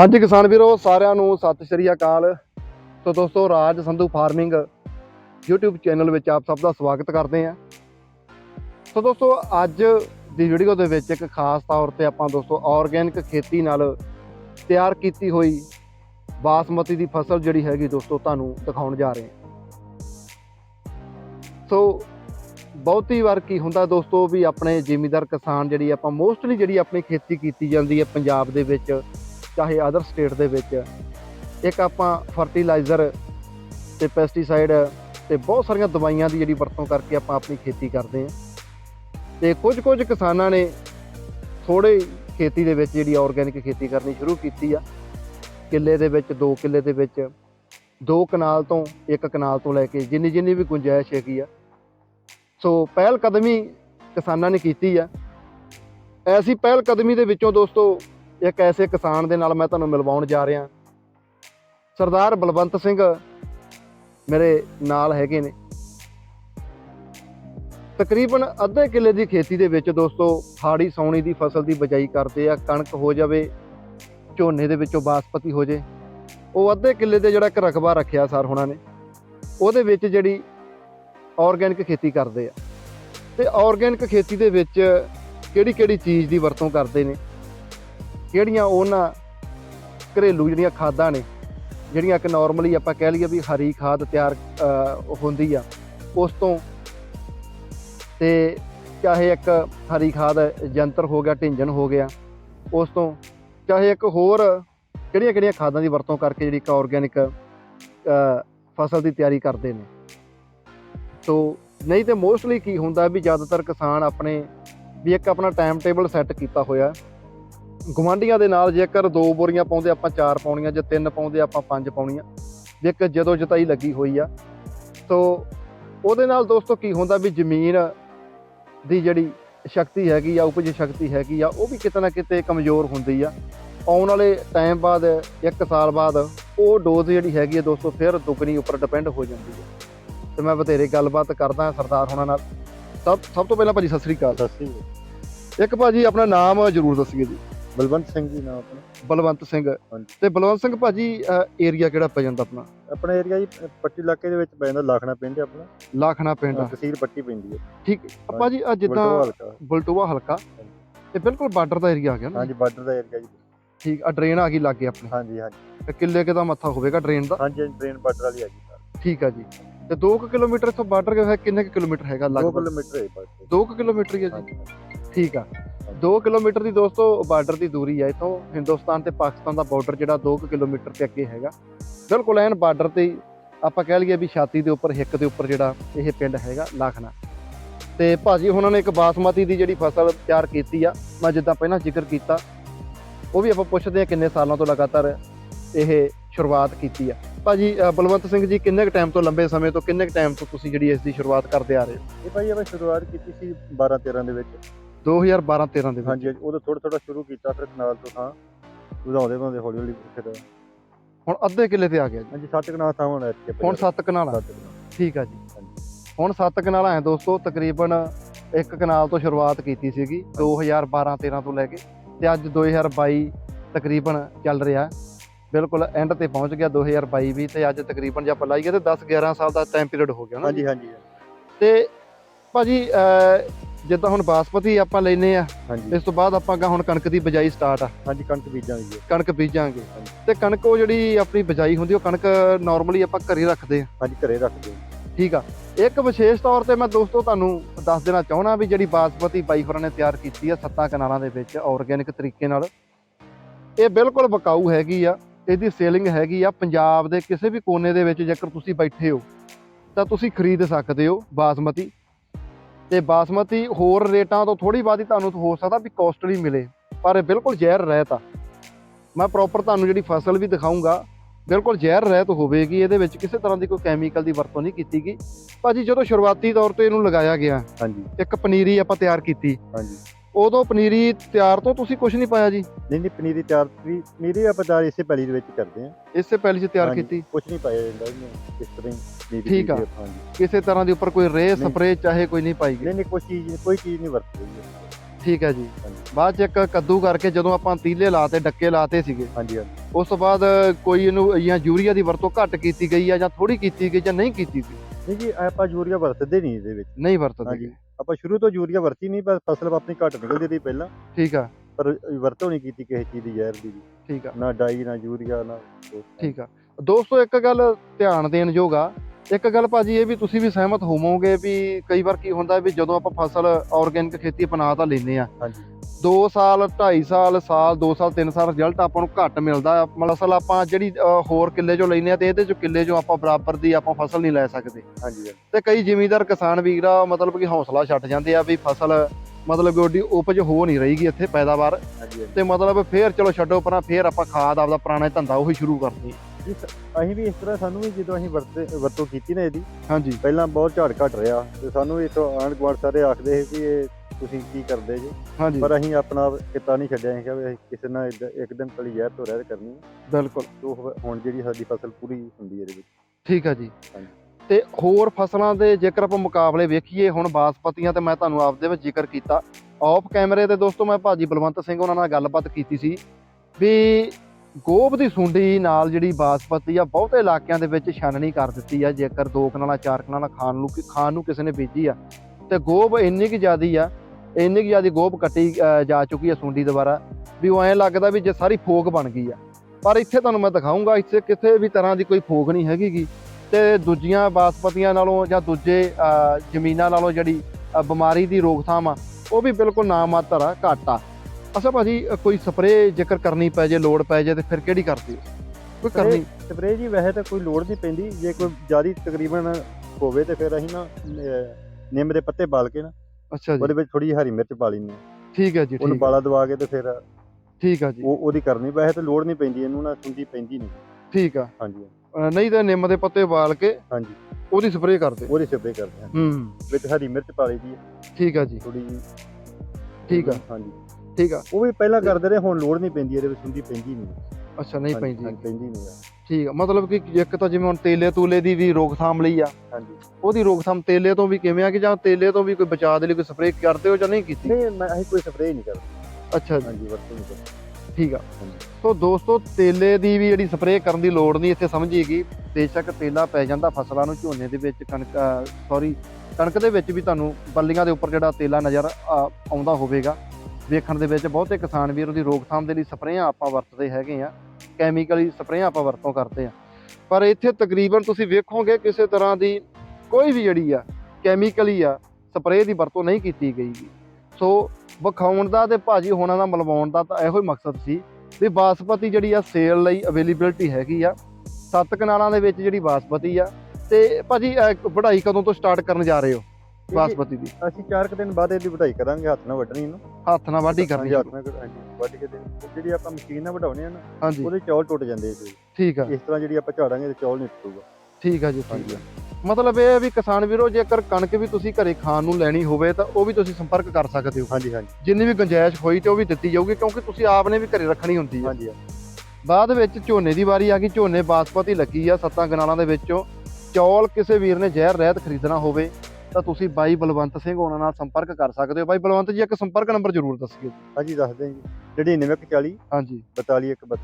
ਹਾਂਜੀ ਕਿਸਾਨ ਵੀਰੋ, ਸਾਰਿਆਂ ਨੂੰ ਸਤਿ ਸ਼੍ਰੀ ਅਕਾਲ। ਸੋ ਦੋਸਤੋ, Raj Sandhu farming YouTube channel ਵਿੱਚ ਆਪ ਸਭ ਦਾ ਸਵਾਗਤ ਕਰਦੇ ਹਾਂ। ਸੋ ਦੋਸਤੋ, ਅੱਜ ਦੀ ਵੀਡੀਓ ਦੇ ਵਿੱਚ ਇੱਕ ਖਾਸ ਤੌਰ ਤੇ ਆਪਾਂ ਦੋਸਤੋ ਆਰਗੈਨਿਕ ਖੇਤੀ ਨਾਲ ਤਿਆਰ ਕੀਤੀ ਹੋਈ ਬਾਸਮਤੀ ਦੀ ਫਸਲ ਜਿਹੜੀ ਹੈਗੀ ਦੋਸਤੋ ਤੁਹਾਨੂੰ ਦਿਖਾਉਣ ਜਾ ਰਹੇ ਹਾਂ। ਸੋ ਬਹੁਤੀ ਵਾਰ ਕੀ ਹੁੰਦਾ ਦੋਸਤੋ ਵੀ ਆਪਣੇ ਜ਼ਿਮੀਦਾਰ ਕਿਸਾਨ ਜਿਹੜੀ ਆਪਾਂ ਮੋਸਟਲੀ ਜਿਹੜੀ ਆਪਣੀ ਖੇਤੀ ਕੀਤੀ ਜਾਂਦੀ ਹੈ ਪੰਜਾਬ ਦੇ ਵਿੱਚ ਚਾਹੇ ਅਦਰ ਸਟੇਟ ਦੇ ਵਿੱਚ। ਇੱਕ ਆਪਾਂ ਫਰਟੀਲਾਈਜ਼ਰ ਤੇ ਪੈਸਟੀਸਾਈਡ ਤੇ ਬਹੁਤ ਸਾਰੀਆਂ ਦਵਾਈਆਂ ਦੀ ਜਿਹੜੀ ਵਰਤੋਂ ਕਰਕੇ ਆਪਾਂ ਆਪਣੀ ਖੇਤੀ ਕਰਦੇ ਹਾਂ। ਤੇ ਕੁਝ ਕੁਝ ਕਿਸਾਨਾਂ ਨੇ ਥੋੜੇ ਖੇਤੀ ਦੇ ਵਿੱਚ ਜਿਹੜੀ ਆਰਗੈਨਿਕ ਖੇਤੀ ਕਰਨੀ ਸ਼ੁਰੂ ਕੀਤੀ ਆ। ਕਿੱਲੇ ਦੇ ਵਿੱਚ 2 ਕਿੱਲੇ ਦੇ ਵਿੱਚ, ਦੋ ਕਨਾਲ ਤੋਂ ਇੱਕ ਕਨਾਲ ਤੋਂ ਲੈ ਕੇ ਜਿੰਨੀ ਜਿੰਨੀ ਵੀ ਗੁੰਜਾਇਸ਼ ਹੈਗੀ ਆ। ਸੋ ਪਹਿਲ ਕਦਮੀ ਕਿਸਾਨਾਂ ਨੇ ਕੀਤੀ ਆ। ਐਸੀ ਪਹਿਲ ਕਦਮੀ ਦੇ ਵਿੱਚੋਂ ਦੋਸਤੋ ਇੱਕ ਐਸੇ ਕਿਸਾਨ ਦੇ ਨਾਲ ਮੈਂ ਤੁਹਾਨੂੰ ਮਿਲਵਾਉਣ ਜਾ ਰਿਹਾ। ਸਰਦਾਰ ਬਲਵੰਤ ਸਿੰਘ ਮੇਰੇ ਨਾਲ ਹੈਗੇ ਨੇ। ਤਕਰੀਬਨ ਅੱਧੇ ਕਿੱਲੇ ਦੀ ਖੇਤੀ ਦੇ ਵਿੱਚ ਦੋਸਤੋ ਹਾੜੀ ਸੌਣੀ ਦੀ ਫਸਲ ਦੀ ਬਜਾਈ ਕਰਦੇ ਆ, ਕਣਕ ਹੋ ਜਾਵੇ, ਝੋਨੇ ਦੇ ਵਿੱਚੋਂ ਬਾਸਪਤੀ ਹੋ ਜੇ। ਉਹ ਅੱਧੇ ਕਿੱਲੇ ਦੇ ਜਿਹੜਾ ਇੱਕ ਰਕਬਾ ਰੱਖਿਆ ਸਰ ਹੁਣਾਂ ਨੇ, ਉਹਦੇ ਵਿੱਚ ਜਿਹੜੀ ਆਰਗੈਨਿਕ ਖੇਤੀ ਕਰਦੇ ਆ। ਤੇ ਆਰਗੈਨਿਕ ਖੇਤੀ ਦੇ ਵਿੱਚ ਕਿਹੜੀ ਕਿਹੜੀ ਚੀਜ਼ ਦੀ ਵਰਤੋਂ ਕਰਦੇ ਨੇ? ਕਿਹੜੀਆਂ ਉਹਨਾਂ ਘਰੇਲੂ ਜਿਹੜੀਆਂ ਖਾਦਾਂ ਨੇ, ਜਿਹੜੀਆਂ ਕਿ ਨਾਰਮਲੀ ਆਪਾਂ ਕਹਿ ਲਈਏ ਵੀ ਹਰੀ ਖਾਦ ਤਿਆਰ ਹੁੰਦੀ ਆ, ਉਸ ਤੋਂ ਤੇ ਚਾਹੇ ਇੱਕ ਹਰੀ ਖਾਦ ਜੰਤਰ ਹੋ ਗਿਆ ਢਿੰਜਨ ਹੋ ਗਿਆ, ਉਸ ਤੋਂ ਚਾਹੇ ਇੱਕ ਹੋਰ ਕਿਹੜੀਆਂ ਕਿਹੜੀਆਂ ਖਾਦਾਂ ਦੀ ਵਰਤੋਂ ਕਰਕੇ ਜਿਹੜੀ ਇੱਕ ਆਰਗੈਨਿਕ ਫਸਲ ਦੀ ਤਿਆਰੀ ਕਰਦੇ ਨੇ। ਤੋ ਨਹੀਂ ਤੇ ਮੋਸਟਲੀ ਕੀ ਹੁੰਦਾ ਵੀ ਜ਼ਿਆਦਾਤਰ ਕਿਸਾਨ ਆਪਣੇ, ਵੀ ਇੱਕ ਆਪਣਾ ਟਾਈਮ ਟੇਬਲ ਸੈੱਟ ਕੀਤਾ ਹੋਇਆ ਗਵਾਂਢੀਆਂ ਦੇ ਨਾਲ ਜੇਕਰ ਦੋ ਬੋਰੀਆਂ ਪਾਉਂਦੇ ਆਪਾਂ ਚਾਰ ਪਾਉਣੀਆਂ ਜੇ ਤਿੰਨ ਪਾਉਂਦੇ ਆਪਾਂ ਪੰਜ ਪਾਉਣੀਆਂ। ਜੇ ਇੱਕ ਜਦੋਂ ਜਤਾਈ ਲੱਗੀ ਹੋਈ ਆ। ਤੋ ਉਹਦੇ ਨਾਲ ਦੋਸਤੋ ਕੀ ਹੁੰਦਾ ਵੀ ਜ਼ਮੀਨ ਦੀ ਜਿਹੜੀ ਸ਼ਕਤੀ ਹੈਗੀ ਆ ਉਪਜ ਸ਼ਕਤੀ ਹੈਗੀ ਆ ਉਹ ਵੀ ਕਿਤੇ ਨਾ ਕਿਤੇ ਕਮਜ਼ੋਰ ਹੁੰਦੀ ਆ। ਆਉਣ ਵਾਲੇ ਟਾਈਮ ਬਾਅਦ ਇੱਕ ਸਾਲ ਬਾਅਦ ਉਹ ਡੋਜ਼ ਜਿਹੜੀ ਹੈਗੀ ਆ ਦੋਸਤੋ ਫਿਰ ਦੁੱਗਣੀ ਉੱਪਰ ਡਿਪੈਂਡ ਹੋ ਜਾਂਦੀ ਹੈ ਤੇ ਮੈਂ ਬਥੇਰੇ ਗੱਲਬਾਤ ਕਰਦਾ ਸਰਦਾਰ ਹੋਣਾ ਨਾਲ। ਸਭ ਸਭ ਤੋਂ ਪਹਿਲਾਂ ਭਾਜੀ ਸਤਿ ਸ੍ਰੀ ਅਕਾਲ। ਸਤਿ ਸ੍ਰੀ ਅਕਾਲ। ਇੱਕ ਭਾਜੀ ਆਪਣਾ ਨਾਮ ਜ਼ਰੂਰ ਦੱਸੀਏ ਜੀ। ਬਲਵੰਤ ਸਿੰਘ ਜੀ ਨਾਮ ਆਪਣਾ। ਬਲਵੰਤ ਸਿੰਘ। ਹਾਂਜੀ। ਤੇ ਬਲਵੰਤ ਸਿੰਘ ਭਾਜੀ ਏਰੀਆ ਕਿਹੜਾ ਪੈ ਜਾਂਦਾ ਆਪਣਾ? ਆਪਣਾ ਏਰੀਆ ਜੀ ਪੱਟੀ ਇਲਾਕੇ ਦੇ ਵਿੱਚ ਪੈ ਜਾਂਦਾ ਲਾਖਣਾ ਪਿੰਡ ਹੈ ਆਪਣਾ। ਲਾਖਣਾ ਪਿੰਡ। ਆ। ਤਹਿਸੀਲ ਪੱਟੀ ਪੈਂਦੀ ਹੈ ਠੀਕ ਆਪਾਂ ਜੀ ਆ ਜਿੱਦਾਂ ਬਲਟੋਆ ਹਲਕਾ। ਬਲਟੋਆ ਹਲਕਾ। ਤੇ ਬਿਲਕੁਲ ਬਾਰਡਰ ਦਾ ਏਰੀਆ ਆ ਗਿਆ ਨਾ। ਹਾਂਜੀ ਬਾਰਡਰ ਦਾ ਏਰੀਆ ਜੀ। ਠੀਕ ਆ ਡਰੇਨ ਆ ਗਈ ਲੱਗੇ ਆਪਣੇ। ਹਾਂਜੀ ਹਾਂਜੀ। ਤੇ ਕਿੱਲੇ ਕੇ ਦਾ ਮੱਥਾ ਹੋਵੇਗਾ ਡਰੇਨ ਦਾ? ਹਾਂਜੀ ਟ੍ਰੇਨ ਬਾਰਡਰ ਵਾਲੀ ਆ ਜੀ ਠੀਕ ਆ ਜੀ। ਤੇ 2 ਕਿਲੋਮੀਟਰ ਤੋਂ ਬਾਰਡਰ ਹੈ? ਕਿੰਨੇ ਕੁ ਕਿਲੋਮੀਟਰ ਹੈਗਾ 2 ਲਗਭਗ? ਕਿਲੋਮੀਟਰ ਹੈ ਬਸ 2 ਕਿਲੋਮੀਟਰ ਹੀ ਹੈ ਜੀ। ਹਾਂਜੀ। ਠੀਕ ਆ। 2 ਕਿਲੋਮੀਟਰ ਦੀ ਦੋਸਤੋ ਬਾਰਡਰ ਦੀ ਦੂਰੀ ਹੈ ਇਥੋਂ। ਹਿੰਦੁਸਤਾਨ ਤੇ ਪਾਕਿਸਤਾਨ ਦਾ ਬਾਰਡਰ ਜਿਹੜਾ 2 ਕਿਲੋਮੀਟਰ ਤੇ ਅੱਗੇ ਹੈਗਾ। ਬਿਲਕੁਲ ਐਨ ਬਾਰਡਰ ਤੇ ਹੀ ਆਪਾਂ ਕਹਿ ਲਈਏ ਵੀ ਛਾਤੀ ਦੇ ਉੱਪਰ ਹਿੱਕ ਦੇ ਉੱਪਰ ਜਿਹੜਾ ਇਹ ਪਿੰਡ ਹੈਗਾ ਲਾਖਣਾ ਤੇ ਭਾਜੀ ਉਹਨਾਂ ਨੇ ਇੱਕ ਬਾਸਮਤੀ ਦੀ ਜਿਹੜੀ ਫਸਲ ਤਿਆਰ ਕੀਤੀ ਆ ਮੈਂ ਜਿੱਦਾਂ ਪਹਿਲਾਂ ਜ਼ਿਕਰ ਕੀਤਾ ਉਹ ਵੀ ਆਪਾਂ ਪੁੱਛਦੇ ਆ ਕਿੰਨੇ ਸਾਲਾਂ ਤੋਂ ਲਗਾਤਾਰ ਇਹ ਸ਼ੁਰੂਆਤ ਕੀਤੀ ਆ। ਭਾਜੀ ਅ, ਬਲਵੰਤ ਸਿੰਘ ਜੀ ਕਿੰਨੇ ਕੁ ਟਾਈਮ ਤੋਂ ਲੰਬੇ ਸਮੇਂ ਤੋਂ ਕਿੰਨੇ ਕੁ ਟਾਈਮ ਤੋਂ ਤੁਸੀਂ ਜਿਹੜੀ ਇਸ ਦੀ ਸ਼ੁਰੂਆਤ ਕਰਦੇ ਆ ਰਹੇ ਹੋ? ਇਹ ਭਾਈ ਆਪਾਂ ਸ਼ੁਰੂਆਤ ਕੀਤੀ ਸੀ 12 13 ਦੇ ਵਿੱਚ। 2012 13 ਦੇ ਵਿੱਚ। ਹਾਂਜੀ ਹਾਂਜੀ, ਉਦੋਂ ਥੋੜਾ ਥੋੜਾ ਸ਼ੁਰੂ ਕੀਤਾ ਫਿਰ ਕਨਾਲ ਤੋਂ ਥਾਂ। ਵਧਾਉਂਦੇ ਵਧਾਉਂਦੇ ਹੌਲੀ ਹੌਲੀ ਫਿਰ। ਹੁਣ ਅੱਧੇ ਕਿੱਲੇ ਤੇ ਆ ਗਿਆ ਜੀ। ਹਾਂਜੀ ਸੱਤ ਕਨਾਲ ਥਾਂ ਹੋਣਾ ਇੱਥੇ ਹੁਣ 7 ਕਨਾਲਾਂ ਸੱਤ ਕਨਾਲ। ਠੀਕ ਆ ਜੀ। ਹਾਂਜੀ। ਹੁਣ 7 ਕਨਾਲਾਂ ਹੈ ਦੋਸਤੋ ਤਕਰੀਬਨ ਇੱਕ ਕਨਾਲ ਤੋਂ ਸ਼ੁਰੂਆਤ ਕੀਤੀ ਸੀਗੀ 2012 13 ਤੋਂ ਲੈ ਕੇ ਤੇ ਅੱਜ 2022 ਤਕਰੀਬਨ ਚੱਲ ਰਿਹਾ। ਬਿਲਕੁਲ ਐਂਡ ਤੇ ਪਹੁੰਚ ਗਿਆ 2022 ਵੀ ਤੇ ਅੱਜ ਤਕਰੀਬਨ ਜੇ ਆਪਾਂ ਲਾਈਏ ਤੇ 10 11 ਸਾਲ ਦਾ ਟਾਈਮ ਪੀਰੀਅਡ ਹੋ ਗਿਆ ਨਾ ਹਾਂਜੀ ਹਾਂਜੀ। ਤੇ ਭਾਜੀ ਅਹ, ਜਿੱਦਾਂ ਹੁਣ ਬਾਸਪਤੀ ਆਪਾਂ ਲੈਨੇ ਆ ਹਾਂਜੀ। ਇਸ ਤੋਂ ਬਾਅਦ ਆਪਾਂ ਗਾ ਹੁਣ ਕਣਕ ਦੀ ਬਜਾਈ ਸਟਾਰਟ ਆ। ਹਾਂਜੀ ਕਣਕ ਬੀਜਾਂਗੇ। ਜੀ ਕਣਕ ਬੀਜਾਂਗੇ। ਤੇ ਕਣਕ ਉਹ ਜਿਹੜੀ ਆਪਣੀ ਬਜਾਈ ਹੁੰਦੀ ਉਹ ਕਣਕ ਨਾਰਮਲੀ ਆਪਾਂ ਘਰੇ ਰੱਖਦੇ ਆ। ਹਾਂਜੀ ਘਰੇ ਰੱਖਦੇ ਹਾਂ। ਠੀਕ ਆ। ਇੱਕ ਵਿਸ਼ੇਸ਼ ਤੌਰ ਤੇ ਮੈਂ ਦੋਸਤੋ ਤੁਹਾਨੂੰ ਦੱਸ ਦੇਣਾ ਚਾਹਣਾ ਵੀ ਜਿਹੜੀ ਬਾਸਮਤੀ ਬਾਈ ਹੋਰਾਂ ਨੇ ਤਿਆਰ ਕੀਤੀ ਆ ਸੱਤਾਂ ਕਨਾਲਾਂ ਦੇ ਵਿੱਚ ਆਰਗੈਨਿਕ ਤਰੀਕੇ ਨਾਲ ਇਹ ਬਿਲਕੁਲ ਬਕਾਊ ਹੈਗੀ ਆ ਇਹਦੀ ਸੇਲਿੰਗ ਹੈਗੀ ਆ ਪੰਜਾਬ ਦੇ ਕਿਸੇ ਵੀ ਕੋਨੇ ਦੇ ਵਿੱਚ ਜੇਕਰ ਤੁਸੀਂ ਬੈਠੇ ਹੋ ਤਾਂ ਤੁਸੀਂ ਖਰੀਦ ਸਕਦੇ ਹੋ ਬਾਸਮਤੀ। ਤੇ ਬਾਸਮਤੀ ਹੋਰ ਰੇਟਾਂ ਤੋਂ ਥੋੜੀ ਬਾਦੀ ਤੁਹਾਨੂੰ ਹੋ ਸਕਦਾ ਵੀ ਕੋਸਟਲੀ ਮਿਲੇ ਪਰ ਇਹ ਬਿਲਕੁਲ ਜ਼ਹਿਰ ਰਹਿਤ ਆ। ਮੈਂ ਪ੍ਰੋਪਰ ਤੁਹਾਨੂੰ ਜਿਹੜੀ ਫਸਲ ਵੀ ਦਿਖਾਉਂਗਾ ਬਿਲਕੁਲ ਜ਼ਹਿਰ ਰਹਿਤ ਹੋਵੇਗੀ ਇਹਦੇ ਵਿੱਚ ਕਿਸੇ ਤਰ੍ਹਾਂ ਦੀ ਕੋਈ ਕੈਮੀਕਲ ਦੀ ਵਰਤੋਂ ਨਹੀਂ ਕੀਤੀ ਗਈ। ਭਾਜੀ ਜਦੋਂ ਸ਼ੁਰੂਆਤੀ ਤੌਰ ਤੇ ਇਹਨੂੰ ਲਗਾਇਆ ਗਿਆ ਹਾਂਜੀ। ਇੱਕ ਪਨੀਰੀ ਆਪਾਂ ਤਿਆਰ ਕੀਤੀ ਹਾਂਜੀ। ਉਦੋਂ ਪਨੀਰੀ ਤਿਆਰ ਤੋਂ ਤੁਸੀਂ ਕੁਝ ਨਹੀਂ ਪਾਇਆ ਜੀ ਨਹੀਂ ਨਹੀਂ ਪਨੀਰੀ ਤਿਆਰ ਪਨੀਰੀ ਪਨੀਰੀ ਆਪਾਂ ਤਿਆਰ ਇਸੇ ਪੈਲੀ ਦੇ ਵਿੱਚ ਕਰਦੇ ਹਾਂ ਇਸੇ ਪਹਿਲੀ 'ਚ ਤਿਆਰ ਕੀਤੀ ਕੁਝ ਨਹੀਂ ਪਾਇਆ ਜਾਂਦਾ ਇਸ ਤਰ੍ਹਾਂ ਹੀ ਠੀਕ ਆ। ਕਿਸੇ ਤਰ੍ਹਾਂ ਦੀ ਉੱਪਰ ਕੋਈ ਰੇ। ਸਪਰੇ ਚਾਹੇ ਕੋਈ ਨਹੀਂ ਪਾਈ ਗਈ ਨਹੀਂ ਨਹੀਂ ਕੋਈ ਚੀਜ਼ ਕੋਈ ਚੀਜ਼ ਨਹੀਂ ਵਰਤਦੀ ਜੀ। ਠੀਕ ਹੈ ਜੀ। ਬਾਅਦ ਚ ਇੱਕ ਕੱਦੂ ਕਰਕੇ ਜਦੋਂ ਆਪਾਂ ਤੀਲੇ ਲਾਤੇ ਡੱਕੇ ਲਾਤੇ ਸੀਗੇ ਹਾਂਜੀ ਹਾਂਜੀ ਉਸ ਤੋਂ ਬਾਅਦ ਕੋਈ ਇਹਨੂੰ ਜਾਂ ਯੂਰੀਆ ਦੀ ਵਰਤੋਂ ਘੱਟ ਕੀਤੀ ਗਈ ਆ ਜਾਂ ਥੋੜੀ ਕੀਤੀ ਗਈ ਜਾਂ ਨਹੀਂ ਕੀਤੀ ਗਈ ਨਹੀਂ ਜੀ ਆਪਾਂ ਯੂਰੀਆ ਵਰਤਦੇ ਨਹੀਂ ਇਹਦੇ ਵਿੱਚ ਨਹੀਂ ਵਰਤਦੇ। ਆਪਾਂ ਸ਼ੁਰੂ ਤੋਂ ਯੂਰੀਆ ਵਰਤੀ ਨਹੀਂ ਪਰ ਫਸਲ ਆਪਣੀ ਘੱਟ ਨਿਕਲਦੀ ਰਹੀ ਪਹਿਲਾਂ। ਠੀਕ ਆ। ਪਰ ਵਰਤੋਂ ਨਹੀਂ ਕੀਤੀ ਕਿਸੇ ਚੀਜ਼ ਦੀ ਜ਼ਹਿਰ ਦੀ ਵੀ। ਠੀਕ ਆ। ਨਾ ਡਾਈ ਨਾ ਯੂਰੀਆ ਨਾ ਕੁਛ। ਠੀਕ ਆ। ਦੋਸਤੋ ਇੱਕ ਗੱਲ ਧਿਆਨ ਦੇਣ ਯੋਗ ਆ। ਇੱਕ ਗੱਲ ਭਾਜੀ ਇਹ ਵੀ ਤੁਸੀਂ ਵੀ ਸਹਿਮਤ ਹੋਵੋਗੇ ਵੀ ਕਈ ਵਾਰ ਕੀ ਹੁੰਦਾ ਵੀ ਜਦੋਂ ਆਪਾਂ ਫਸਲ ਆਰਗੈਨਿਕ ਖੇਤੀ ਅਪਣਾ ਤਾਂ ਲੈਂਦੇ ਆ। ਹਾਂਜੀ। 2 ਸਾਲ 2.5 ਸਾਲ ਸਾਲ 2 ਸਾਲ 3 ਸਾਲ ਰਿਜ਼ਲਟ ਆਪਾਂ ਨੂੰ ਘੱਟ ਮਿਲਦਾ। ਮਤਲਬ ਅਸਲ ਆਪਾਂ ਜਿਹੜੀ ਹੋਰ ਕਿੱਲੇ ਚੋਂ ਲੈਂਦੇ ਆ ਤੇ ਇਹਦੇ ਚੋਂ ਕਿੱਲੇ ਚੋਂ ਆਪਾਂ ਬਰਾਬਰ ਦੀ ਆਪਾਂ ਫਸਲ ਨਹੀਂ ਲੈ ਸਕਦੇ ਹਾਂਜੀ। ਤੇ ਕਈ ਜ਼ਿਮੀਂਦਾਰ ਕਿਸਾਨ ਵੀਰ ਮਤਲਬ ਕਿ ਹੌਸਲਾ ਛੱਡ ਜਾਂਦੇ ਆ ਵੀ ਫਸਲ ਮਤਲਬ ਕਿ ਉਹਦੀ ਉਪਜ ਹੋ ਨਹੀਂ ਰਹੀਗੀ ਇੱਥੇ ਪੈਦਾਵਾਰ। ਤੇ ਮਤਲਬ ਫੇਰ ਚਲੋ ਛੱਡੋ ਪਰਾਂ ਫੇਰ ਆਪਾਂ ਖਾਦ ਆਪਦਾ ਪੁਰਾਣਾ ਧੰਦਾ ਉਹੀ ਸ਼ੁਰੂ ਕਰਦੇ ਅਸੀਂ ਵੀ ਇਸ ਤਰ੍ਹਾਂ ਸਾਨੂੰ ਵੀ ਜਦੋਂ ਅਸੀਂ ਵਰਤੇ ਕੀਤੀ ਨਾ ਇਹਦੀ ਹਾਂਜੀ ਪਹਿਲਾਂ ਬਹੁਤ ਝਾੜ ਘਟ ਰਿਹਾ ਤੇ ਸਾਨੂੰ ਵੀ ਇੱਥੋਂ ਆਂਢ ਗੁਆਂਢ ਸਾਰੇ ਆਖਦੇ ਸੀ ਵੀ ਇਹ ਤੁਸੀਂ ਕੀ ਕਰਦੇ ਜੀ? ਹਾਂਜੀ। ਪਰ ਅਸੀਂ ਆਪਣਾ ਕਿੱਤਾ ਨਹੀਂ ਛੱਡਿਆ ਕਿਹਾ ਵੀ ਅਸੀਂ ਕਿਸੇ ਨਾਲ ਇੱਕ ਦਿਨ ਕਲੀ ਜ਼ਹਿਰ ਤੋਂ ਰਹਿਤ ਕਰਨੀ ਹੈ। ਬਿਲਕੁਲ। ਤੋ ਹੁਣ ਜਿਹੜੀ ਸਾਡੀ ਫਸਲ ਪੂਰੀ ਹੁੰਦੀ ਹੈ ਇਹਦੇ ਵਿੱਚ। ਠੀਕ ਆ ਜੀ। ਹਾਂਜੀ। ਤੇ ਹੋਰ ਫਸਲਾਂ ਦੇ ਜੇਕਰ ਆਪਾਂ ਮੁਕਾਬਲੇ ਵੇਖੀਏ ਹੁਣ ਬਾਸਪਤੀਆਂ ਤੇ ਮੈਂ ਤੁਹਾਨੂੰ ਆਪਦੇ ਵਿੱਚ ਜ਼ਿਕਰ ਕੀਤਾ। ਆਫ ਕੈਮਰੇ ਤੇ ਦੋਸਤੋ ਮੈਂ ਭਾਜੀ ਬਲਵੰਤ ਸਿੰਘ ਉਹਨਾਂ ਨਾਲ ਗੱਲਬਾਤ ਕੀਤੀ ਸੀ ਵੀ ਗੋਬ ਦੀ ਸੁੰਡੀ ਨਾਲ ਜਿਹੜੀ ਬਾਸਪਤੀ ਆ ਬਹੁਤੇ ਇਲਾਕਿਆਂ ਦੇ ਵਿੱਚ ਛਾਨਣੀ ਕਰ ਦਿੱਤੀ ਆ। ਜੇਕਰ ਦੋ ਕਨਾਲਾਂ ਚਾਰ ਕਨਾਲਾਂ ਖਾਣ ਨੂੰ ਖਾਣ ਨੂੰ ਕਿਸੇ ਨੇ ਬੀਜੀ ਆ ਤੇ ਗੋਬ ਇੰਨੀ ਕਿ ਜ਼ਿਆਦੀ ਆ ਇੰਨੀ ਕਿ ਜ਼ਿਆਦੀ ਗੋਬ ਕੱਟੀ ਜਾ ਚੁੱਕੀ ਆ ਸੁੰਡੀ ਦੁਬਾਰਾ ਵੀ ਉਹ ਐਂ ਲੱਗਦਾ ਵੀ ਜੇ ਸਾਰੀ ਫੋਕ ਬਣ ਗਈ ਆ। ਪਰ ਇੱਥੇ ਤੁਹਾਨੂੰ ਮੈਂ ਦਿਖਾਉਂਗਾ ਇੱਥੇ ਕਿਸੇ ਵੀ ਤਰ੍ਹਾਂ ਦੀ ਕੋਈ ਫੋਕ ਨਹੀਂ ਹੈਗੀਗੀ ਤੇ ਦੂਜੀਆਂ ਬਾਸਪਤੀਆਂ ਨਾਲੋਂ ਜਾਂ ਦੂਜੇ ਜ਼ਮੀਨਾਂ ਨਾਲੋਂ ਜਿਹੜੀ ਬਿਮਾਰੀ ਦੀ ਰੋਕਥਾਮ ਆ ਉਹ ਵੀ ਬਿਲਕੁਲ ਨਾ ਮਾਤਰ ਆ ਘੱਟ ਆ। ਅਸਾਂ ਭਾਜੀ ਕੋਈ ਸਪਰੇਅ ਜੇਕਰ ਕਰਨੀ ਪੈ ਜੇ ਲੋੜ ਪੈ ਜੇ ਤੇ ਫਿਰ ਕਿਹੜੀ ਕਰਦੇ ਹੋ? ਕੋਈ ਕਰਨੀ ਸਪਰੇਅ ਜੀ ਵੈਸੇ ਤਾਂ ਕੋਈ ਲੋੜ ਨਹੀਂ ਪੈਂਦੀ ਜੇ ਕੋਈ ਜ਼ਿਆਦੀ ਤਕਰੀਬਨ ਹੋਵੇ ਤੇ ਫਿਰ ਅਸੀਂ ਨਾ ਨਿੰਮ ਦੇ ਪੱਤੇ ਬਾਲ ਕੇ ਨਾ ਅੱਛਾ ਜੀ। ਉਹਦੇ ਵਿੱਚ ਥੋੜੀ ਜਿਹੀ ਹਰੀ ਮਿਰਚ ਪਾ ਹਾਂ। ਠੀਕ ਹੈ ਜੀ ਉਹਨੂੰ ਠੀਕ। ਬਾਲਾ ਦਵਾ ਕੇ ਤੇ ਫਿਰ ਠੀਕ ਆ ਜੀ। ਉਹ ਉਹਦੀ ਕਰਨੀ ਵੈਸੇ ਤਾਂ ਲੋੜ ਨਹੀਂ ਪੈਂਦੀ ਇਹਨੂੰ ਨਾ ਸੁੰਡੀ ਪੈਂਦੀ ਨਹੀਂ। ਠੀਕ ਆ। ਹਾਂਜੀ। ਨਹੀਂ ਤਾਂ ਨਿੰਮ ਦੇ ਪੱਤੇ ਉਬਾਲ ਕੇ ਹਾਂਜੀ। ਉਹਦੀ ਸਪਰੇਅ ਕਰਦੇ। ਉਹਦੀ ਸਪਰੇਅ ਕਰਦੇ ਹਾਂ। ਹੂੰ। ਵਿੱਚ ਹਰੀ ਮਿਰਚ ਪਾ ਲਈਦੀ ਹੈ। ਠੀਕ ਆ ਜੀ। ਥੋੜੀ ਜੀ ਠੀਕ ਆ। ਹਾਂਜੀ। ਠੀਕ ਆ। ਉਹ ਵੀ ਪਹਿਲਾਂ ਕਰਦੇ ਰਹੇ ਹੁਣ ਲੋੜ ਨਹੀਂ ਪੈਂਦੀ ਇਹਦੇ ਵਿੱਚ ਸੁੰਡੀ ਪੈਂਦੀ ਨਹੀਂ। ਅੱਛਾ ਨਹੀਂ ਪੈਂਦੀ। ਪੈਂਦੀ ਨਹੀਂ ਆ। ਠੀਕ ਆ ਮਤਲਬ ਕਿ ਇੱਕ ਤਾਂ ਜਿਵੇਂ ਹੁਣ ਤੇਲੇ ਤੂਲੇ ਦੀ ਵੀ ਰੋਕਥਾਮ ਲਈ ਆ ਹਾਂਜੀ। ਉਹਦੀ ਰੋਕਥਾਮ ਤੇਲੇ ਤੋਂ ਵੀ ਕਿਵੇਂ ਆ ਕਿ ਜਾਂ ਤੇਲੇ ਤੋਂ ਵੀ ਕੋਈ ਬਚਾਅ ਦੇ ਲਈ ਕੋਈ ਸਪਰੇਅ ਕਰਦੇ ਹੋ ਜਾਂ ਨਹੀਂ ਕੀਤੀ? ਨਹੀਂ ਮੈਂ ਅਸੀਂ ਕੋਈ ਸਪਰੇਅ ਨਹੀਂ ਕਰਦੇ। ਅੱਛਾ ਜੀ। ਹਾਂਜੀ ਵਰਤੋਂ ਨਹੀਂ ਕਰਦੇ। ਠੀਕ ਆ। ਸੋ ਦੋਸਤੋ ਤੇਲੇ ਦੀ ਵੀ ਜਿਹੜੀ ਸਪਰੇਅ ਕਰਨ ਦੀ ਲੋੜ ਨਹੀਂ ਇੱਥੇ ਸਮਝੀਗੀ ਬੇਸ਼ੱਕ ਤੇਲਾ ਪੈ ਜਾਂਦਾ ਫਸਲਾਂ ਨੂੰ ਝੋਨੇ ਦੇ ਵਿੱਚ ਕਣਕ ਸੌਰੀ ਕਣਕ ਦੇ ਵਿੱਚ ਵੀ ਤੁਹਾਨੂੰ ਬੱਲੀਆਂ ਦੇ ਉੱਪਰ ਜਿਹੜਾ ਤੇਲਾ ਨਜ਼ਰ ਆਉਂਦਾ ਹੋਵੇਗਾ। ਵੇਖਣ ਦੇ ਵਿੱਚ ਬਹੁਤੇ ਕਿਸਾਨ ਵੀਰ ਉਹਦੀ ਰੋਕਥਾਮ ਦੇ ਲਈ ਸਪਰੇਆਂ ਆਪਾਂ ਵਰਤਦੇ ਹੈਗੇ ਆ ਕੈਮੀਕਲੀ ਸਪਰੇਆਂ ਆਪਾਂ ਵਰਤੋਂ ਕਰਦੇ ਆ। ਪਰ ਇੱਥੇ ਤਕਰੀਬਨ ਤੁਸੀਂ ਵੇਖੋਗੇ ਕਿਸੇ ਤਰ੍ਹਾਂ ਦੀ ਕੋਈ ਵੀ ਜਿਹੜੀ ਆ ਕੈਮੀਕਲੀ ਆ ਸਪਰੇਅ ਦੀ ਵਰਤੋਂ ਨਹੀਂ ਕੀਤੀ ਗਈ ਸੋ ਵਿਖਾਉਣ ਦਾ ਤੇ ਭਾਜੀ ਹੋਣਾ ਦਾ ਮਲਵਾਉਣ ਦਾ ਤਾਂ ਇਹੋ ਹੀ ਮਕਸਦ ਸੀ ਵੀ ਬਾਸਪਤੀ ਜਿਹੜੀ ਆ ਸੇਲ ਲਈ ਅਵੇਲੇਬਿਲਟੀ ਹੈਗੀ ਆ ਸੱਤ ਕਨਾਲਾਂ ਦੇ ਵਿੱਚ ਜਿਹੜੀ ਬਾਸਪਤੀ ਆ ਤੇ ਭਾਜੀ ਅਹ, ਵਢਾਈ ਕਦੋਂ ਤੋਂ ਸਟਾਰਟ ਕਰਨ ਜਾ ਰਹੇ ਹੋ? ਜੀ, ਬਾਸਪਤੀ ਦੀ। ਅਸੀਂ 4 ਕੁ ਦਿਨ ਬਾਅਦ ਇਹਦੀ ਵਢਾਈ ਕਰਾਂਗੇ ਹੱਥ ਨਾਲ ਵੱਢਣੀ ਇਹਨੂੰ। ਹੱਥ ਨਾਲ ਵਾਢੀ ਕਰਨੀ। ਹੱਥ ਨਾਲ ਵੱਢ ਕੇ ਜਿਹੜੀ ਆਪਾਂ ਮਸ਼ੀਨ ਨਾਲ ਵਢਾਉਣੇ ਆ ਨਾ ਹਾਂਜੀ। ਉਹਦੇ ਚੌਲ ਟੁੱਟ ਜਾਂਦੇ ਸੀ ਠੀਕ ਆ। ਇਸ ਤਰ੍ਹਾਂ ਜਿਹੜੀ ਆਪਾਂ ਝਾੜਾਂਗੇ ਤੇ ਚੌਲ ਨਹੀਂ ਟੁੱਟੂਗਾ ਠੀਕ ਆ ਜੀ ਠੀਕ ਆ। ਮਤਲਬ ਇਹ ਹੈ ਵੀ ਕਿਸਾਨ ਵੀਰੋ ਜੇਕਰ ਕਣਕ ਵੀ ਤੁਸੀਂ ਘਰੇ ਖਾਣ ਨੂੰ ਲੈਣੀ ਹੋਵੇ ਤਾਂ ਉਹ ਵੀ ਤੁਸੀਂ ਸੰਪਰਕ ਕਰ ਸਕਦੇ ਹੋ। ਹਾਂਜੀ ਹਾਂਜੀ। ਜਿੰਨੀ ਵੀ ਗੁੰਜਾਇਸ਼ ਹੋਈ ਤੇ ਉਹ ਵੀ ਦਿੱਤੀ ਜਾਊਗੀ ਕਿਉਂਕਿ ਤੁਸੀਂ ਆਪ ਨੇ ਵੀ ਘਰੇ ਰੱਖਣੀ ਹੁੰਦੀ ਹੈ ਹਾਂਜੀ ਬਾਅਦ ਵਿੱਚ ਝੋਨੇ ਦੀ ਵਾਰੀ ਆ ਗਈ ਝੋਨੇ ਬਾਸਪਤੀ ਲੱਗੀ ਆ ਸੱਤਾਂ ਕਨਾਲਾਂ ਦੇ ਵਿੱਚੋਂ। ਚੌਲ ਕਿਸੇ ਵੀਰ ਨੇ ਜ਼ਹਿਰ ਰਹਿਤ ਖਰੀਦਣਾ ਹੋਵੇ ਤਾਂ ਤੁਸੀਂ ਬਾਈ ਬਲਵੰਤ ਸਿੰਘ ਉਹਨਾਂ ਨਾਲ ਸੰਪਰਕ ਕਰ ਸਕਦੇ ਹੋ। ਬਾਈ ਬਲਵੰਤ ਜੀ ਇੱਕ ਸੰਪਰਕ ਨੰਬਰ ਜ਼ਰੂਰ ਦੱਸਿਓ ਹਾਂਜੀ ਦੱਸਦੇ ਹਾਂ ਜੀ। 9940 ਹਾਂਜੀ। 42132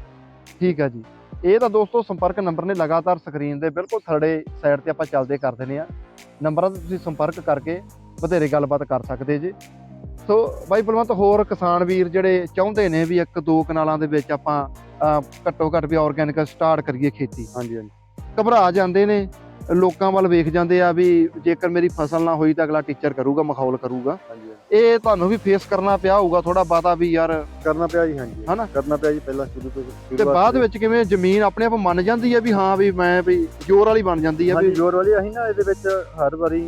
ਠੀਕ ਆ ਜੀ। ਇਹ ਤਾਂ ਦੋਸਤੋ ਸੰਪਰਕ ਨੰਬਰ ਨੇ ਲਗਾਤਾਰ ਸਕਰੀਨ ਦੇ ਬਿਲਕੁਲ ਥਰੜੇ ਸਾਈਡ ਤੇ ਆਪਾਂ ਚੱਲਦੇ ਕਰ ਦਿੰਦੇ ਆ। ਨੰਬਰਾਂ ਤੇ ਤੁਸੀਂ ਸੰਪਰਕ ਕਰਕੇ ਵਧੇਰੇ ਗੱਲਬਾਤ ਕਰ ਸਕਦੇ ਜੀ। ਸੋ ਬਾਈ ਬਲਵੰਤ ਹੋਰ ਕਿਸਾਨ ਵੀਰ ਜਿਹੜੇ ਚਾਹੁੰਦੇ ਨੇ ਵੀ ਇੱਕ ਦੋ ਕਨਾਲਾਂ ਦੇ ਵਿੱਚ ਆਪਾਂ ਘੱਟੋ ਘੱਟ ਵੀ ਆਰਗੈਨਿਕ ਸਟਾਰਟ ਕਰੀਏ ਖੇਤੀ। ਹਾਂਜੀ ਹਾਂਜੀ। ਘਬਰਾ ਜਾਂਦੇ ਨੇ। ਲੋਕਾਂ ਵੱਲ ਵੇਖ ਜਾਂਦੇ ਆ ਵੀ ਜੇਕਰ ਮੇਰੀ ਫਸਲ ਨਾ ਹੋਈ ਤਾਂ ਅਗਲਾ ਟੀਚਰ ਕਰੂਗਾ ਮਖੌਲ ਕਰੂਗਾ। ਹਾਂਜੀ। ਇਹ ਤੁਹਾਨੂੰ ਵੀ ਫੇਸ ਕਰਨਾ ਪਿਆ ਹੋਊਗਾ ਥੋੜਾ ਬਾਤਾ ਵੀ ਯਾਰ। ਕਰਨਾ ਪਿਆ ਜੀ ਹਾਂਜੀ। ਹਨਾ? ਕਰਨਾ ਪਿਆ ਜੀ ਪਹਿਲਾਂ ਸ਼ੁਰੂ ਤੋਂ ਤੇ ਬਾਅਦ। ਵਿੱਚ ਕਿਵੇਂ ਜ਼ਮੀਨ ਆਪਣੇ ਆਪ ਮੰਨ ਜਾਂਦੀ ਹੈ ਵੀ ਹਾਂ ਵੀ ਮੈਂ ਵੀ ਜ਼ੋਰ ਵਾਲੀ ਬਣ ਜਾਂਦੀ ਹੈ ਵੀ ਜ਼ੋਰ ਵਾਲੀ ਅਸੀਂ ਨਾ ਇਹਦੇ ਵਿੱਚ ਹਰ ਵਾਰੀ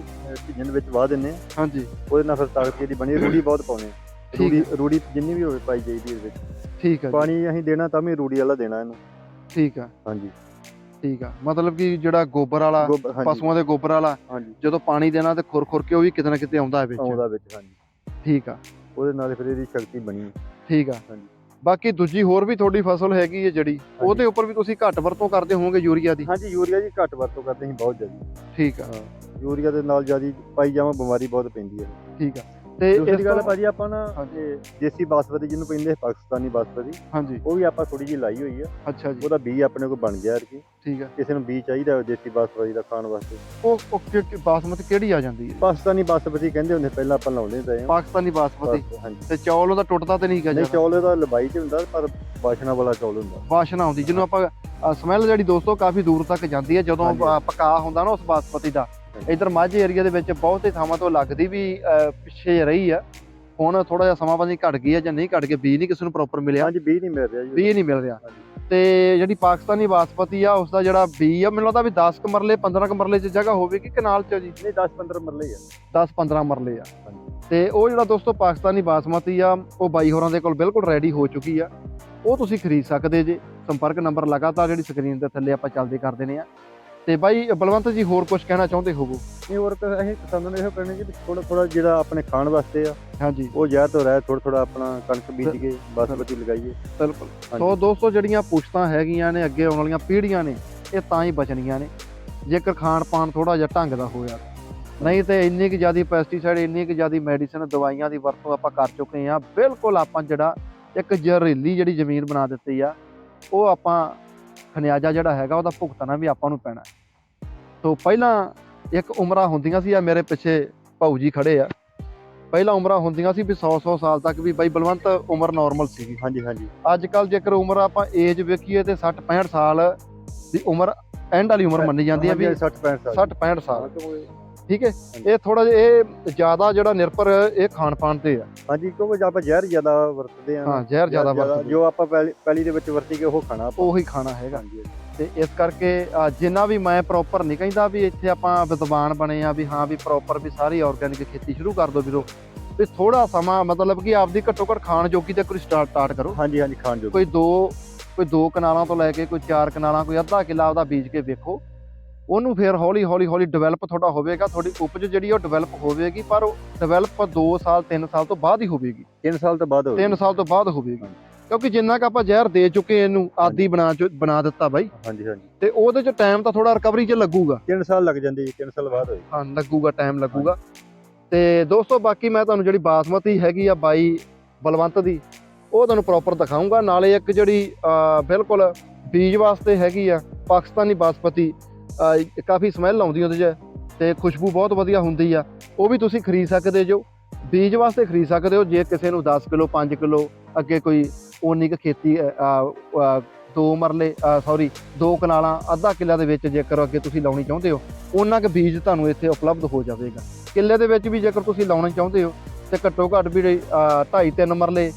ਢਿੱਜਣ ਵਿੱਚ ਵਾਹ ਦਿੰਨੇ ਹਾਂਜੀ। ਉਹਦੇ ਨਾਲ ਫਿਰ ਤਾਕਤ ਜਿਹੜੀ ਬਣੀ ਰੂੜੀ ਬਹੁਤ ਪਾਉਣੇ ਰੂੜੀ ਰੂੜੀ ਜਿੰਨੀ ਵੀ ਹੋਵੇ ਪਾਈ ਜਾਈਦੀ ਇਹਦੇ ਵਿੱਚ। ਠੀਕ ਹੈ ਪਾਣੀ ਅਸੀਂ ਦੇਣਾ ਤਾਂ ਵੀ ਰੂੜੀ ਵਾਲਾ ਦੇਣਾ ਇਹਨੂੰ। ਠੀਕ ਆ ਹਾਂਜੀ। ਠੀਕ ਆ। ਮਤਲਬ ਕਿ ਜਿਹੜਾ ਗੋਬਰ ਵਾਲਾ ਗੋਬਰ ਹਾਂਜੀ। ਪਸ਼ੂਆਂ ਦੇ ਗੋਬਰ ਵਾਲਾ ਹਾਂਜੀ। ਜਦੋਂ ਪਾਣੀ ਦੇਣਾ ਤੇ ਖੁਰ ਖੁਰ ਕੇ ਉਹ ਵੀ ਕਿਤੇ ਨਾ ਕਿਤੇ ਆਉਂਦਾ ਹੈ ਵਿੱਚ। ਆਉਂਦਾ ਵਿੱਚ ਹਾਂਜੀ। ਠੀਕ ਆ। ਉਹਦੇ ਨਾਲ ਫਿਰ ਇਹਦੀ ਸ਼ਕਤੀ ਬਣੀ। ਠੀਕ ਆ। ਹਾਂਜੀ। ਬਾਕੀ ਦੂਜੀ ਹੋਰ ਵੀ ਤੁਹਾਡੀ ਫਸਲ ਹੈਗੀ ਹੈ ਜਿਹੜੀ ਉਹਦੇ ਉੱਪਰ ਵੀ ਤੁਸੀਂ ਘੱਟ ਵਰਤੋਂ ਕਰਦੇ ਹੋਵੋਗੇ ਯੂਰੀਆ ਦੀ? ਹਾਂਜੀ ਯੂਰੀਆ ਜੀ ਘੱਟ ਵਰਤੋਂ ਕਰਦੇ ਅਸੀਂ ਬਹੁਤ ਜ਼ਿਆਦਾ। ਠੀਕ ਆ। ਯੂਰੀਆ ਦੇ ਨਾਲ ਜ਼ਿਆਦਾ ਪਾਈ ਜਾਵਾਂ ਬਿਮਾਰੀ ਬਹੁਤ ਪੈਂਦੀ ਹੈ। ਠੀਕ ਆ। ਤੇ ਇਸ ਗੱਲ ਭਾਜੀ ਆਪਾਂ ਨਾ ਦੇਸੀ ਬਾਸਮਤੀ ਜਿਹਨੂੰ ਕਹਿੰਦੇ ਪਾਕਿਸਤਾਨੀ ਬਾਸਮਤੀ। ਹਾਂਜੀ। ਉਹ ਵੀ ਆਪਾਂ ਥੋੜੀ ਜਿਹੀ ਲਾਈ ਹੋਈ ਆ। ਅੱਛਾ ਜੀ। ਉਹਦਾ ਬੀ ਆਪਣੇ ਕੋਲ ਬਣ ਗਿਆ ਕਿ ਠੀਕ ਹੈ ਕਿਸੇ ਨੂੰ ਬੀ ਚਾਹੀਦਾ ਦੇਸੀ ਬਾਸਮਤੀ ਦਾ ਖਾਣ ਵਾਸਤੇ। ਉਹ ਉਹ ਕਿ- ਬਾਸਮਤੀ ਕਿਹੜੀ ਆ ਜਾਂਦੀ ਹੈ? ਪਾਕਿਸਤਾਨੀ ਬਾਸਮਤੀ ਕਹਿੰਦੇ ਹੁੰਦੇ ਪਹਿਲਾਂ ਆਪਾਂ ਲਾਉਂਦੇ ਤਾਂ ਪਾਕਿਸਤਾਨੀ ਬਾਸਮਤੀ। ਹਾਂਜੀ। ਤੇ ਚੌਲ ਉਹਦਾ ਟੁੱਟਦਾ ਤੇ ਨਹੀਂ ਹੈਗਾ ਨਹੀਂ ਜ਼ਿਆਦਾ? ਚੌਲ ਇਹਦਾ ਲੰਬਾਈ 'ਚ ਹੁੰਦਾ ਪਰ ਬਾਸ਼ਨਾ ਵਾਲਾ ਚੌਲ ਹੁੰਦਾ। ਵਾਸ਼ਨਾ ਆਉਂਦੀ ਜਿਹਨੂੰ ਆਪਾਂ ਸਮੈਲ ਜਿਹੜੀ ਦੋਸਤੋ ਕਾਫੀ ਦੂਰ ਤੱਕ ਜਾਂਦੀ ਹੈ ਜਦੋਂ ਹਾਂਜੀ। ਅ, ਪਕਾ ਹੁੰਦਾ ਨਾ ਉਸ ਬਾਸਮਤੀ ਦਾ। ਇਧਰ ਮਾਝੇ ਏਰੀਆ ਦੇ ਵਿੱਚ ਬਹੁਤੇ ਥਾਵਾਂ ਤੋਂ ਲੱਗਦੀ ਵੀ ਪਿੱਛੇ ਰਹੀ ਆ। ਹੁਣ ਥੋੜਾ ਜਿਹਾ ਸਮਾਂ ਬੰਦੀ ਘਟ ਗਈ ਆ ਜਾਂ ਨਹੀਂ ਘਟ ਗਈ ਬੀ ਨਹੀਂ ਕਿਸੇ ਨੂੰ ਪ੍ਰੋਪਰ ਮਿਲਿਆ। ਹਾਂਜੀ ਬੀ ਨਹੀਂ ਮਿਲ ਰਿਹਾ ਜੀ। ਬੀ ਨਹੀਂ ਮਿਲ ਰਿਹਾ। ਤੇ ਜਿਹੜੀ ਪਾਕਿਸਤਾਨੀ ਬਾਸਮਤੀ ਆ ਉਸ ਦਾ ਜਿਹੜਾ ਬੀ ਆ ਮੈਨੂੰ ਲੱਗਦਾ ਵੀ 10 ਕ ਮਰਲੇ 15 ਕ ਮਰਲੇ ਚ ਜਗ੍ਹਾ ਹੋਵੇਗੀ ਕਨਾਲ ਚ ਜੀ? ਨਹੀਂ 10 15 ਮਰਲੇ ਹੀ ਆ। 10 15 ਮਰਲੇ ਆ। ਤੇ ਉਹ ਜਿਹੜਾ ਦੋਸਤੋ ਪਾਕਿਸਤਾਨੀ ਬਾਸਮਤੀ ਆ ਉਹ ਬਾਈ ਹੋਰਾਂ ਦੇ ਕੋਲ ਬਿਲਕੁਲ ਰੈਡੀ ਹੋ ਚੁੱਕੀ ਆ। ਉਹ ਤੁਸੀਂ ਖਰੀਦ ਸਕਦੇ ਜੇ। ਸੰਪਰਕ ਨੰਬਰ ਲਗਾਤਾਰ ਜਿਹੜੀ ਸਕਰੀਨ ਦੇ ਥੱਲੇ ਆਪਾਂ ਚੱਲਦੇ ਕਰਦੇ ਨੇ ਆ। ਤੇ ਬਾਈ ਬਲਵੰਤ ਜੀ ਹੋਰ ਕੁਝ ਕਹਿਣਾ ਚਾਹੁੰਦੇ ਹੋਵੋ? ਨਹੀਂ ਹੋਰ ਤਾਂ ਅਸੀਂ ਕਿਸਾਨਾਂ ਨੂੰ ਇਹੋ ਕਹਿਣਾ ਕਿ ਥੋੜਾ ਥੋੜਾ ਜਿਹੜਾ ਆਪਣੇ ਖਾਣ ਵਾਸਤੇ ਆ ਹਾਂਜੀ। ਉਹ ਜ਼ਿਆਦਾ ਤੋਂ ਰਹਿ ਥੋੜਾ ਥੋੜਾ ਆਪਣਾ ਕਣਕ ਬੀਜ ਕੇ ਬਾਸਮਤੀ ਲਗਾਈਏ। ਬਿਲਕੁਲ। ਸੋ ਦੋਸਤੋ ਜਿਹੜੀਆਂ ਪੁਸ਼ਤਾਂ ਹੈਗੀਆਂ ਨੇ ਅੱਗੇ ਆਉਣ ਵਾਲੀਆਂ ਪੀੜ੍ਹੀਆਂ ਨੇ ਇਹ ਤਾਂ ਹੀ ਬਚਣੀਆਂ ਨੇ। ਜੇਕਰ ਖਾਣ ਪਾਣ ਥੋੜਾ ਜਿਹਾ ਢੰਗ ਦਾ ਹੋਇਆ ਨਹੀਂ ਤੇ ਇੰਨੀ ਕਿ ਜ਼ਿਆਦੀ ਪੈਸਟੀਸਾਈਡ ਇੰਨੀ ਕਿ ਜ਼ਿਆਦੀ ਮੈਡੀਸਨ ਦਵਾਈਆਂ ਦੀ ਵਰਤੋਂ ਆਪਾਂ ਕਰ ਚੁੱਕੇ ਆ ਬਿਲਕੁਲ ਆਪਾਂ ਜਿਹੜਾ ਇੱਕ ਜ਼ਹਿਰੀਲੀ ਜਿਹੜੀ ਜ਼ਮੀਨ ਬਣਾ ਦਿੱਤੀ ਆ ਉਹ ਆਪਾਂ ਖਨਿਆਜਾ ਜਿਹੜਾ ਹੈਗਾ ਉਹਦਾ ਭੁਗਤਣਾ ਵੀ ਆਪਾਂ ਨੂੰ ਪੈਣਾ ਸੋ ਪਹਿਲਾਂ ਇੱਕ ਉਮਰਾਂ ਹੁੰਦੀਆਂ ਸੀ ਆ ਮੇਰੇ ਪਿੱਛੇ ਭਾਊ ਜੀ ਖੜੇ ਆ। ਪਹਿਲਾਂ ਉਮਰਾਂ ਹੁੰਦੀਆਂ ਸੀ ਵੀ 100 100 ਸਾਲ ਤੱਕ ਵੀ ਬਾਈ ਬਲਵੰਤ ਉਮਰ ਨਾਰਮਲ ਸੀਗੀ। ਹਾਂਜੀ ਹਾਂਜੀ। ਅੱਜ ਕੱਲ ਜੇਕਰ ਉਮਰ ਆਪਾਂ ਏਜ ਵੇਖੀਏ ਤੇ 60 65 ਸਾਲ ਦੀ ਉਮਰ ਐਂਡ ਵਾਲੀ ਉਮਰ ਮੰਨੀ ਜਾਂਦੀ ਹੈ ਵੀ 60 65 ਸਾਲ। 60 65 ਸਾਲ। ਠੀਕ ਹੈ? ਇਹ ਥੋੜਾ ਜਿਹਾ ਇਹ ਜ਼ਿਆਦਾ ਜਿਹੜਾ ਨਿਰਭਰ ਇਹ ਖਾਣ ਪਾਣ ਤੇ ਆ। ਹਾਂਜੀ ਕਿਉਂਕਿ ਆਪਾਂ ਜ਼ਹਿਰ ਜ਼ਿਆਦਾ ਵਰਤਦੇ ਆ ਹਾਂ ਜ਼ਹਿਰ ਜ਼ਿਆਦਾ ਵਰਤਦੇ ਜੋ ਆਪਾਂ ਪਹਿਲੀ ਦੇ ਵਿੱਚ ਵਰਤੀ ਕੇ ਉਹ ਖਾਣਾ ਉਹੀ ਖਾਣਾ ਹੈਗਾ। ਹਾਂਜੀ। ਤੇ ਇਸ ਕਰਕੇ ਜਿੰਨਾ ਵੀ ਮੈਂ ਪ੍ਰੋਪਰ ਨਹੀਂ ਕਹਿੰਦਾ ਵੀ ਇੱਥੇ ਆਪਾਂ ਵਿਦਵਾਨ ਬਣੇ ਆ ਵੀ ਹਾਂ ਵੀ ਪ੍ਰੋਪਰ ਵੀ ਸਾਰੀ ਆਰਗੈਨਿਕ ਖੇਤੀ ਸ਼ੁਰੂ ਕਰ ਦਿਓ ਵੀਰੋ। ਵੀ ਥੋੜਾ ਸਮਾਂ ਮਤਲਬ ਕਿ ਆਪਦੀ ਘੱਟੋ ਘੱਟ ਖਾਣ ਜੋਗੀ ਤੇ ਕੋਈ ਸਟਾਰਟ ਸਟਾਰਟ ਕਰੋ। ਹਾਂਜੀ ਹਾਂਜੀ ਖਾਣ ਜੋ ਕੋਈ ਦੋ ਕੋਈ ਦੋ ਕਨਾਲਾਂ ਤੋਂ ਲੈ ਕੇ ਕੋਈ ਚਾਰ ਕਨਾਲਾਂ ਕੋਈ ਅੱਧਾ ਕਿੱਲਾ ਉਹਦਾ ਬੀਜ ਕੇ ਵੇਖੋ। ਉਹਨੂੰ ਫਿਰ ਹੌਲੀ ਹੌਲੀ ਹੌਲੀ ਡਿਵੈਲਪ ਤੁਹਾਡਾ ਹੋਵੇਗਾ ਤੁਹਾਡੀ ਉਪਜ ਜਿਹੜੀ ਉਹ ਡਿਵੈਲਪ ਹੋਵੇਗੀ ਪਰ ਉਹ ਡਿਵੈਲਪ 2 ਸਾਲ 3 ਸਾਲ ਤੋਂ ਬਾਅਦ ਹੀ ਹੋਵੇਗੀ। 3 ਸਾਲ ਤੋਂ ਬਾਅਦ ਹੋਵੇ 3 ਸਾਲ ਤੋਂ ਬਾਅਦ ਹੋਵੇਗੀ। ਕਿਉਂਕਿ ਜਿੰਨਾ ਕ ਆਪਾਂ ਜ਼ਹਿਰ ਦੇ ਚੁੱਕੇ ਇਹਨੂੰ ਆਦੀ ਬਣਾ ਬਣਾ ਦਿੱਤਾ ਬਾਈ। ਹਾਂਜੀ ਹਾਂਜੀ। ਤੇ ਉਹਦੇ ਚ ਟਾਈਮ ਤਾਂ ਥੋੜਾ ਰਿਕਵਰੀ 'ਚ ਲੱਗੂਗਾ। 3 ਸਾਲ ਲੱਗ ਜਾਂਦੇ ਜੀ 3 ਸਾਲ ਬਾਅਦ ਹੋਏ। ਹਾਂ ਲੱਗੂਗਾ ਟਾਈਮ ਲੱਗੂਗਾ। ਤੇ ਦੋਸਤੋ ਬਾਕੀ ਮੈਂ ਤੁਹਾਨੂੰ ਜਿਹੜੀ ਬਾਸਮਤੀ ਹੈਗੀ ਆ ਬਾਈ ਬਲਵੰਤ ਦੀ ਉਹ ਤੁਹਾਨੂੰ ਪ੍ਰੋਪਰ ਦਿਖਾਉਂਗਾ ਨਾਲੇ ਇੱਕ ਜਿਹੜੀ ਬਿਲਕੁਲ ਬੀਜ ਵਾਸਤੇ ਹੈਗੀ ਆ ਪਾਕਿਸਤਾਨੀ ਬਾਸਮਤੀ ਕਾਫੀ ਸਮੈਲ ਆਉਂਦੀ ਉਹਦੇ 'ਚ ਤੇ ਖੁਸ਼ਬੂ ਬਹੁਤ ਵਧੀਆ ਹੁੰਦੀ ਆ। ਉਹ ਵੀ ਤੁਸੀਂ ਖਰੀਦ ਸਕਦੇ ਜੋ ਬੀਜ ਵਾਸਤੇ ਖਰੀਦ ਸਕਦੇ ਹੋ। ਜੇ ਕਿਸੇ ਨੂੰ 10 ਕਿਲੋ 5 ਕਿਲੋ ਅੱਗੇ ਕੋਈ ਉਨੀ ਕੁ ਖੇਤੀ ਦੋ ਮਰਲੇ ਸੌਰੀ ਦੋ ਕਨਾਲਾਂ ਅੱਧਾ ਕਿੱਲਾ ਦੇ ਵਿੱਚ ਜੇਕਰ ਅੱਗੇ ਤੁਸੀਂ ਲਾਉਣੀ ਚਾਹੁੰਦੇ ਹੋ, ਉਹਨਾਂ ਕੁ ਬੀਜ ਤੁਹਾਨੂੰ ਇੱਥੇ ਉਪਲਬਧ ਹੋ ਜਾਵੇਗਾ। ਕਿੱਲੇ ਦੇ ਵਿੱਚ ਵੀ ਜੇਕਰ ਤੁਸੀਂ ਲਾਉਣਾ ਚਾਹੁੰਦੇ ਹੋ, ਤੇ ਘੱਟੋ ਘੱਟ ਵੀ 2.5 3 ਮਰਲੇ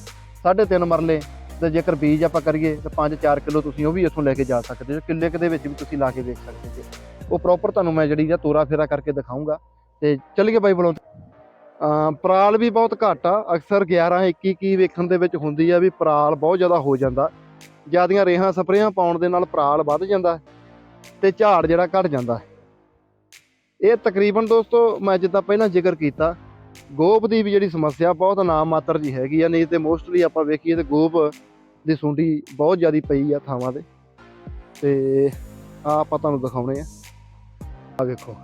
3.5 ਮਰਲੇ, ਤੇ ਜੇਕਰ ਬੀਜ ਆਪਾਂ ਕਰੀਏ, ਤਾਂ 5-4 ਕਿਲੋ ਤੁਸੀਂ ਉਹ ਵੀ ਇੱਥੋਂ ਲੈ ਕੇ ਜਾ ਸਕਦੇ ਹੋ, ਕਿੱਲੇ ਕੁ ਦੇ ਵਿੱਚ ਵੀ ਤੁਸੀਂ ਲਾ ਕੇ ਵੇਖ ਸਕਦੇ ਜੇ ਉਹ ਪ੍ਰੋਪਰ ਤੁਹਾਨੂੰ ਮੈਂ ਜਿਹੜੀ ਆ ਤੋਰਾ ਫੇਰਾ ਕਰਕੇ ਦਿਖਾਉਂਗਾ ਤੇ ਚੱਲੀਏ ਬਾਈ ਬਲੋਂ ਪਰਾਲ ਵੀ ਬਹੁਤ ਘੱਟ ਆ। ਅਕਸਰ 11 21 ਕੀ ਵੇਖਣ ਦੇ ਵਿੱਚ ਹੁੰਦੀ ਆ ਵੀ ਪਰਾਲ ਬਹੁਤ ਜ਼ਿਆਦਾ ਹੋ ਜਾਂਦਾ। ਜਿਆਦੀਆਂ ਰੇਹਾਂ ਸਪਰੇਆਂ ਪਾਉਣ ਦੇ ਨਾਲ ਪਰਾਲ ਵੱਧ ਜਾਂਦਾ ਤੇ ਝਾੜ ਜਿਹੜਾ ਘਟ ਜਾਂਦਾ। ਇਹ ਤਕਰੀਬਨ ਦੋਸਤੋ ਮੈਂ ਜਿੱਦਾਂ ਪਹਿਲਾਂ ਜ਼ਿਕਰ ਕੀਤਾ ਗੋਬ ਦੀ ਵੀ ਜਿਹੜੀ ਸਮੱਸਿਆ ਬਹੁਤ ਨਾਮ ਮਾਤਰ ਜੀ ਹੈਗੀ ਆ, ਨਹੀਂ ਤੇ ਮੋਸਟਲੀ ਆਪਾਂ ਵੇਖੀਏ ਤੇ ਗੋਬ ਦੀ ਸੁੰਡੀ ਬਹੁਤ ਜ਼ਿਆਦਾ ਪਈ ਆ ਥਾਵਾਂ ਤੇ। ਤੇ ਆ ਆਪਾਂ ਤੁਹਾਨੂੰ ਦਿਖਾਉਣੇ ਆ। ਆ ਵੇਖੋ।